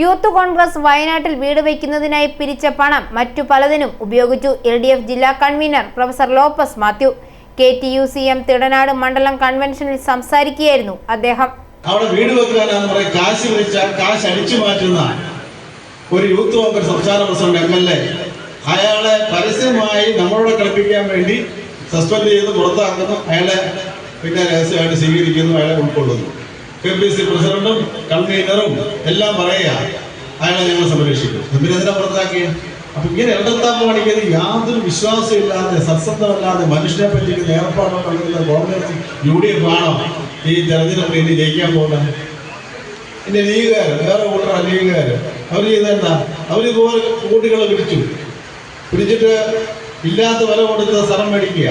Youth Congress വയനാട്ടിൽ വീട് വയ്ക്കുന്നതിനായി പിരിച്ച പണം മറ്റു പലതിനും ഉപയോഗിച്ചു എൽ ഡി എഫ് ജില്ലാ convener professor Lopez Mathew. K T U C M Thidanad മണ്ഡലം കൺവെൻഷനിൽ സംസാരിക്കുകയായിരുന്നു അദ്ദേഹം. അവിടെ വീട് വെക്കാനാന്ന് പറയും കാശ് വിളിച്ചാൽ കാശ് അടിച്ചു മാറ്റുന്ന ഒരു യൂത്ത് കോൺഗ്രസ് സംസ്ഥാന പ്രസിഡന്റ് എം എൽ എ. അയാളെ പരസ്യമായി നമ്മളോട് കളിപ്പിക്കാൻ വേണ്ടി സസ്പെൻഡ് ചെയ്ത് പുറത്താക്കുന്നു. അയാളെ പിന്നെ രഹസ്യമായിട്ട് സ്വീകരിക്കുന്നു അയാളെ ഉൾക്കൊള്ളുന്നു. കെ പി സി പ്രസിഡന്റും കൺവീനറും എല്ലാം പറയുക. അയാളെ ഞങ്ങൾ സംരക്ഷിക്കും. പിന്നെ എന്തിനാ പുറത്താക്കിയ? അപ്പൊ ഇങ്ങനെ ഇടത്താൻ കാണിക്കുന്നത് യാതൊരു വിശ്വാസമില്ലാതെ സത്സന്ധമല്ലാതെ മനുഷ്യനെ പറ്റിക്കുന്ന ഏർപ്പാടോ കളിക്കുന്ന കോൺഗ്രസ് യു ഡി എഫ് ആണോ? ഈ തെരഞ്ഞെടുപ്പ് ഇനി ജയിക്കാൻ പോകുന്നത് പിന്നെ ലീഗുകാർ വേറെ കൂട്ടറ ലീഗുകാർ അവർ ചെയ്തെന്താ അവർ ഇതുപോലെ കൂട്ടികളെ പിടിച്ചു. പിടിച്ചിട്ട് ഇല്ലാത്ത വില കൊടുത്ത സ്ഥലം മേടിക്കുക.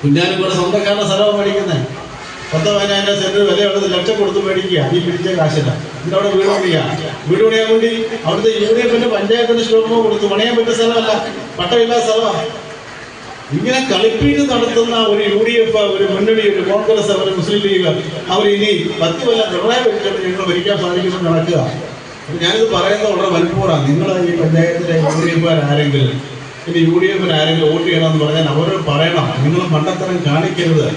കുഞ്ഞാനും കൂടെ സ്വന്തക്കാരുടെ സ്ഥലം മേടിക്കുന്നത് പത്ത് പതിനായിരം സെന്റ് വില എടുത്ത് ലക്ഷം കൊടുത്ത് മേടിക്കുക. ഈ പിടിച്ച കാശില്ല. എന്നിട്ട് അവിടെ വീട് പണിയുക വീട് പണിയാൻ വേണ്ടി അവിടുത്തെ യു ഡി എഫിന്റെ പഞ്ചായത്തിന്റെ ശ്ലോകമോ കൊടുത്തു പണിയാൻ പറ്റിയ സ്ഥലമല്ല. പട്ടമില്ലാത്ത സ്ഥലമാണ് ഇങ്ങനെ കളിപ്പീര് നടത്തുന്ന ഒരു യു ഡി എഫ് ഒരു മുന്നണി ഒരു കോൺഗ്രസ് ഒരു മുസ്ലിം ലീഗ് അവർ ഇനി പത്ത് കൊല്ലം പിണറായി വെച്ചിട്ട് ഞങ്ങൾ ഭരിക്കാൻ സാധിക്കുമെന്ന് നടക്കുക. ഞാനിത് പറയുന്നത് വളരെ വൻപൂറാണ് നിങ്ങൾ ഈ പഞ്ചായത്തിലെ യു ഡി എഫ് ആരെങ്കിലും ഇനി യു ഡി എഫിന് ആരെങ്കിലും വോട്ട് ചെയ്യണമെന്ന് പറഞ്ഞാൽ അവരോട് പറയണം. നിങ്ങൾ മണ്ടത്തരം കാണിക്കരുത്.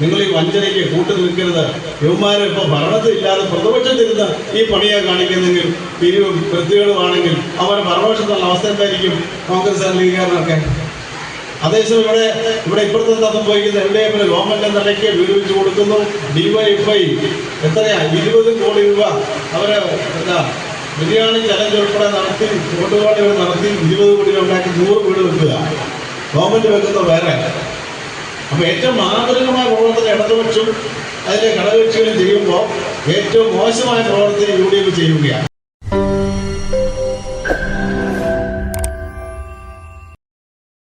നിങ്ങൾ ഈ വഞ്ചനയ്ക്ക് കൂട്ടു നിൽക്കരുത്. യുവമാരെ ഇപ്പോൾ ഭരണത്തിലില്ലാതെ പ്രതിപക്ഷത്തിരുന്ന് ഈ പണിയാ കാണിക്കുന്നെങ്കിൽ പിരിവും വൃത്തികളുമാണെങ്കിൽ അവർ ഭരണപക്ഷത്തുള്ള അവസ്ഥ എന്തായിരിക്കും? കോൺഗ്രസ് ലീഗുകാരനൊക്കെ അതേസമയം ഇവിടെ ഇവിടെ ഇപ്പുറത്തെ സംഭവിക്കുന്ന ഡി എഫിന് ഗവൺമെന്റ് നിലയ്ക്ക് വീട് വെച്ച് കൊടുക്കുന്നു. ഡിവൈഎഫ്ഐ എത്രയാ? ഇരുപത് കോടി രൂപ അവരെ എന്താ ബിരിയാണി ചലഞ്ച് ഉൾപ്പെടെ നടത്തി വോട്ടുപാടി നടത്തി ഇരുപത് കോടി രൂപ ഉണ്ടാക്കി നൂറ് വീട് വെക്കുക. ഗവൺമെന്റ് വെക്കുന്ന വേറെ. അപ്പൊ ഏറ്റവും മാതൃകമായ പ്രവർത്തനം ഇടതുപക്ഷം അതിലെ ഘടകകക്ഷികളും ചെയ്യുമ്പോൾ ഏറ്റവും മോശമായ പ്രവർത്തനം യു ഡി എഫ് ചെയ്യുകയാണ്.